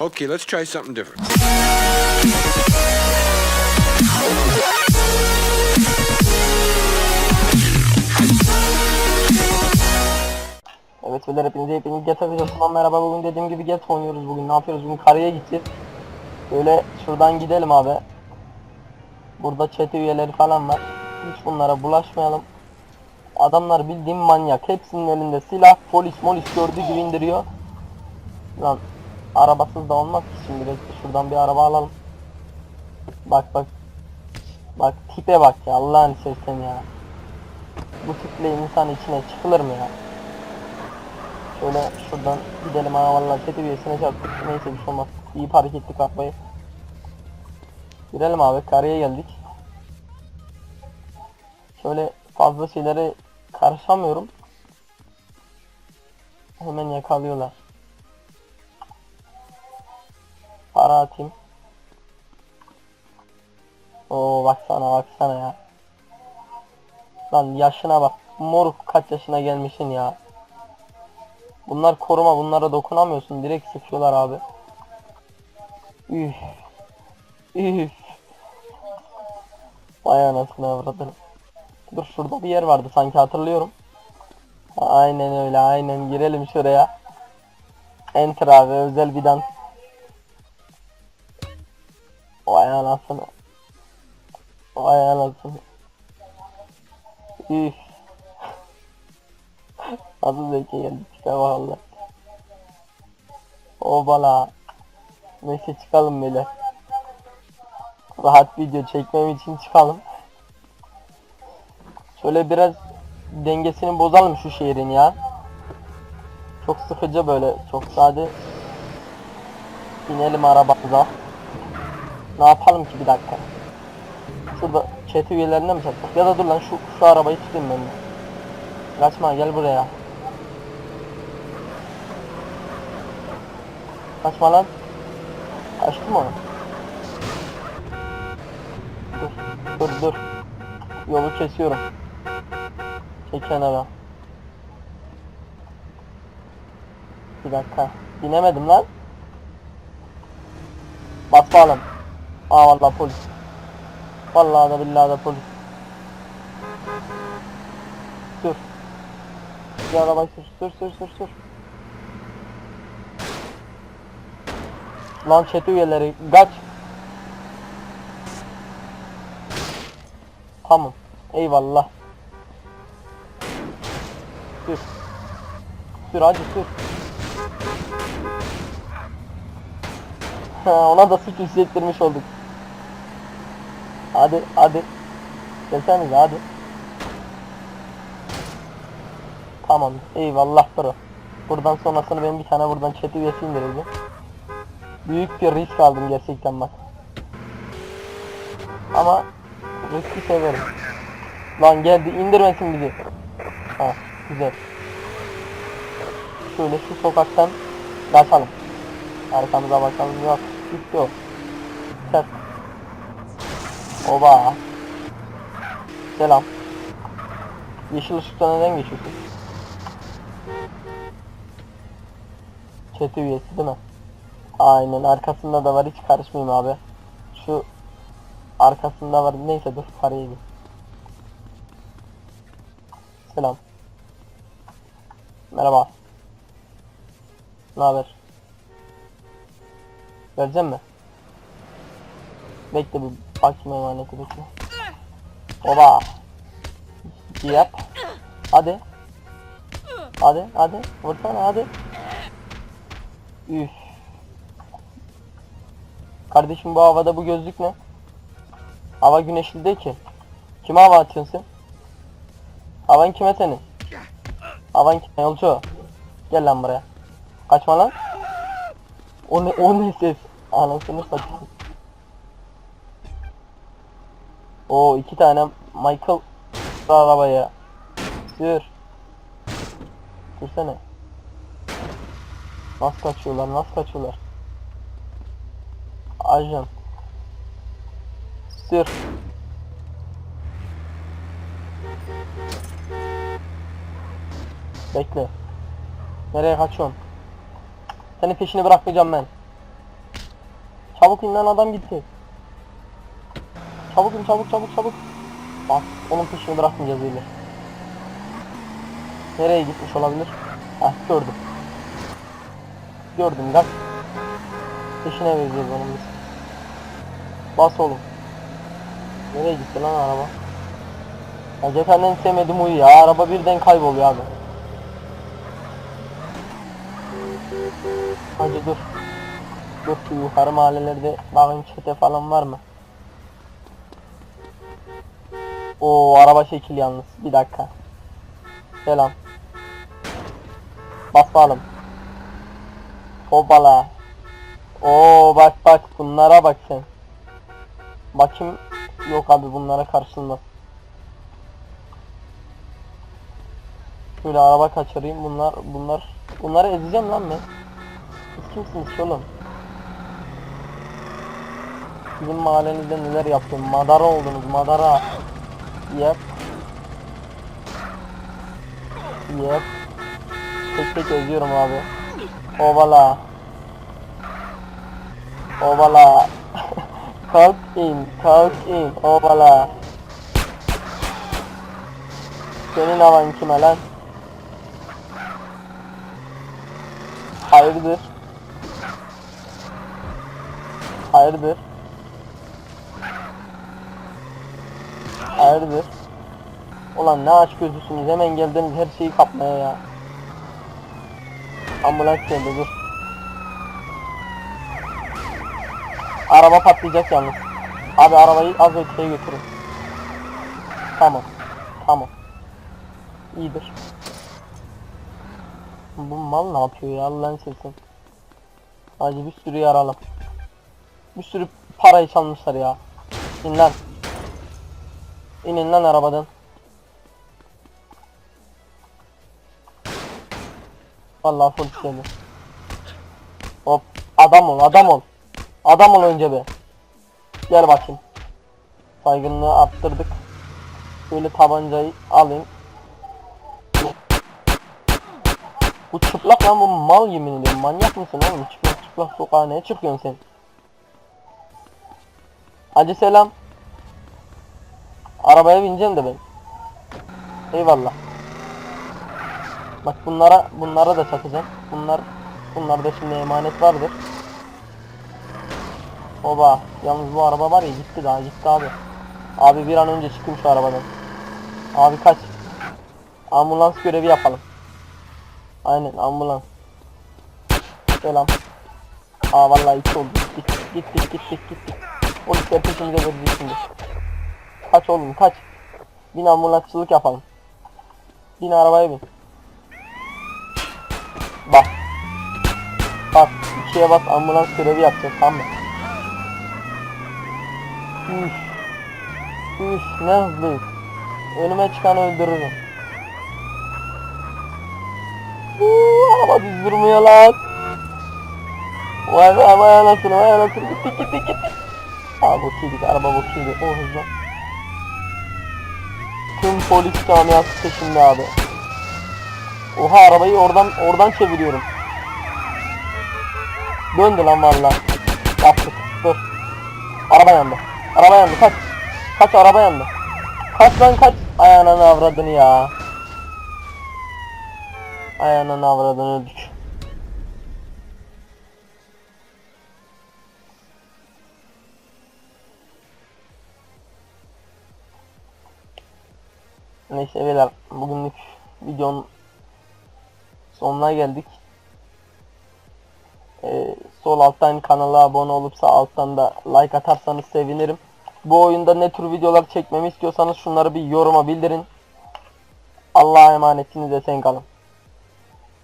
Okay, let's try something different. Evet beyler hepinize hepiniz Get videosundan merhaba. Bugün dediğim gibi Get oynuyoruz bugün. Ne yapıyoruz? Bugün karaya gideceğiz Böyle şuradan gidelim abi. Burada chat üyeleri falan var. Hiç bunlara bulaşmayalım. Adamlar bildiğim manyak. Hepsinin elinde silah polis molis gördüğü gibi indiriyor. Lan arabasız da olmaz ki şimdi bekle şuradan bir araba alalım Bak bak Bak tipe bak ya Allah'ını sevsen ya Bu tiple insan içine çıkılır mı ya Şöyle şuradan gidelim ha vallahi kötü bir yesine çarptık. Neyse bir şey olmaz. İyi park ettik arabayı. Girelim abi karaya geldik. Şöyle fazla şeylere karışamıyorum. Hemen yakalıyorlar. Para atayım. Oo baksana baksana ya. Lan yaşına bak. Moruk kaç yaşına gelmişsin ya. Bunlar koruma bunlara dokunamıyorsun direkt sıkıyorlar abi. Üf. Üf. Vay anasını avradını. Dur şurada bir yer vardı sanki hatırlıyorum. Aynen öyle aynen girelim şuraya. Enter abi özel bidan. Vay anasını. Vay anasını. Üf. Nasıl zevke geldik işte valla. Obala. Neyse çıkalım böyle. Rahat video çekmem için çıkalım. Şöyle biraz dengesini bozalım şu şehrin ya. Çok sıkıcı böyle çok sade. Binelim arabamıza. Ne yapalım ki bir dakika. Şurada chat üyelerine mi çattık? Ya da dur lan şu, şu arabayı tutayım ben. de. Kaçma gel buraya. Kaçma lan. Kaçtı mı o? Dur, dur, dur. Yolu kesiyorum. Çek kenara. Bir dakika. Binemedim lan. Bas bağlam. Aa vallahi polis. Vallahi da billahi da polis. Dur. Bir arabayı sür, sür, sür, sür, sür. Lan chat üyeleri kaç. Tamam. Eyvallah. Sür. Sür hadi sür. Ha, ona da suç hissettirmiş olduk. Hadi hadi. Gelsenize hadi. Tamam. Eyvallah bro. Buradan sonrasını ben bir tane buradan chat üyesi indireceğim. Büyük bir risk aldım gerçekten bak. Ama riski severim. Lan geldi indirmesin bizi. Ha güzel. Şöyle şu sokaktan kaçalım. Arkamıza bakalım yok. Gitti o. Ses. Oba. Selam. Yeşil ışıkta neden geçiyorsun? Chat üyesi değil mi? Aynen arkasında da var hiç karışmayayım abi. Şu arkasında var neyse dur parayı gir. Selam. Merhaba. Ne haber? Vereceğim mi? Bekle bir bakayım emaneti bekle. Oba. Yap. Hadi. Hadi hadi. Vursana hadi. Üf. Kardeşim bu havada bu gözlük ne? Hava güneşli değil ki. Kime hava atıyorsun sen? Havan kime senin? Havan kime yolcu? Gel lan buraya. Kaçma lan. O ne, o ne ses? Anasını satayım. O iki tane Michael arabaya. Sür. Sürsene. Nasıl kaçıyorlar? Nasıl kaçıyorlar? Ajan. Sür. Bekle. Nereye kaçıyorsun? Senin peşini bırakmayacağım ben. Çabuk in lan adam gitti. Çabuk çabuk çabuk çabuk. Bak onun peşini bırakmayacağız öyle. Nereye gitmiş olabilir? Heh gördüm. Gördüm gel. Peşine vereceğiz onun biz. Bas oğlum. Nereye gitti lan araba? Ya cepheden sevmedim uyu ya. Araba birden kayboluyor abi. Hacı dur. Dur şu yukarı mahallelerde bakayım çete falan var mı? O araba şekil yalnız. Bir dakika. Selam. Basalım. Hoppala. Oo bak bak bunlara bak sen. Bakayım. Yok abi bunlara karşılmaz. Şöyle araba kaçırayım. Bunlar bunlar bunları ezeceğim lan ben. Siz kimsiniz ki oğlum? Bizim mahallenizde neler yaptım? Madara oldunuz madara. Yep. Yep. Tek tek özüyorum abi. Ovala. Ovala. kalk in, kalk in. Ovala. Senin havan kime lan? Hayırdır? Hayırdır? Hayırdır? Ulan ne aç gözlüsünüz hemen geldiniz her şeyi kapmaya ya. Ambulans geldi dur. Araba patlayacak yalnız. Abi arabayı az öteye götürün. Tamam. Tamam. İyidir. Bu mal ne yapıyor ya Allah'ın sesin. Hacı bir sürü yaralı. Bir sürü parayı çalmışlar ya. İn. İnin lan arabadan. Vallahi polis geldi. Hop adam ol adam ol. Adam ol önce be. Gel bakayım. Saygınlığı arttırdık. Böyle tabancayı alayım. Bu çıplak lan bu mal yemin ediyorum. Manyak mısın oğlum? Çıplak çıplak sokağa ne çıkıyorsun sen? Hacı selam. Arabaya bineceğim de ben. Eyvallah. Bak bunlara bunlara da satacağım. Bunlar bunlarda şimdi emanet vardır. Oba yalnız bu araba var ya gitti daha gitti abi. Abi bir an önce çıkın şu arabadan. Abi kaç. Ambulans görevi yapalım. Aynen ambulans. Selam. Aa vallahi iki oldu. Git git git git git git. Polisler peşimize verecek şimdi. Kaç oğlum kaç. Bin ambulansçılık yapalım. Bin arabaya bin. Bak. Bak ikiye bas ambulans görevi yapacağız tamam mı? Üf. Üf ne hızlıyız. Önüme çıkanı öldürürüm. Uuu araba düz durmuyor lan. Vay vay vay anasını vay anasını gittik gittik gittik. Aa bokiydik araba bokiydi o hızlı. Tüm polis camiası peşinde abi. Oha arabayı oradan oradan çeviriyorum. Döndü lan valla. Yaptık. Dur. Araba yandı. Araba yandı kaç. Kaç araba yandı. Kaç lan kaç. Ay ananı avradını ya. Ay ananı avradını öldük. Neyse beyler bugünlük videonun sonuna geldik. Ee, sol alttan kanala abone olup sağ alttan da like atarsanız sevinirim. Bu oyunda ne tür videolar çekmemi istiyorsanız şunları bir yoruma bildirin. Allah'a emanetinize sen kalın.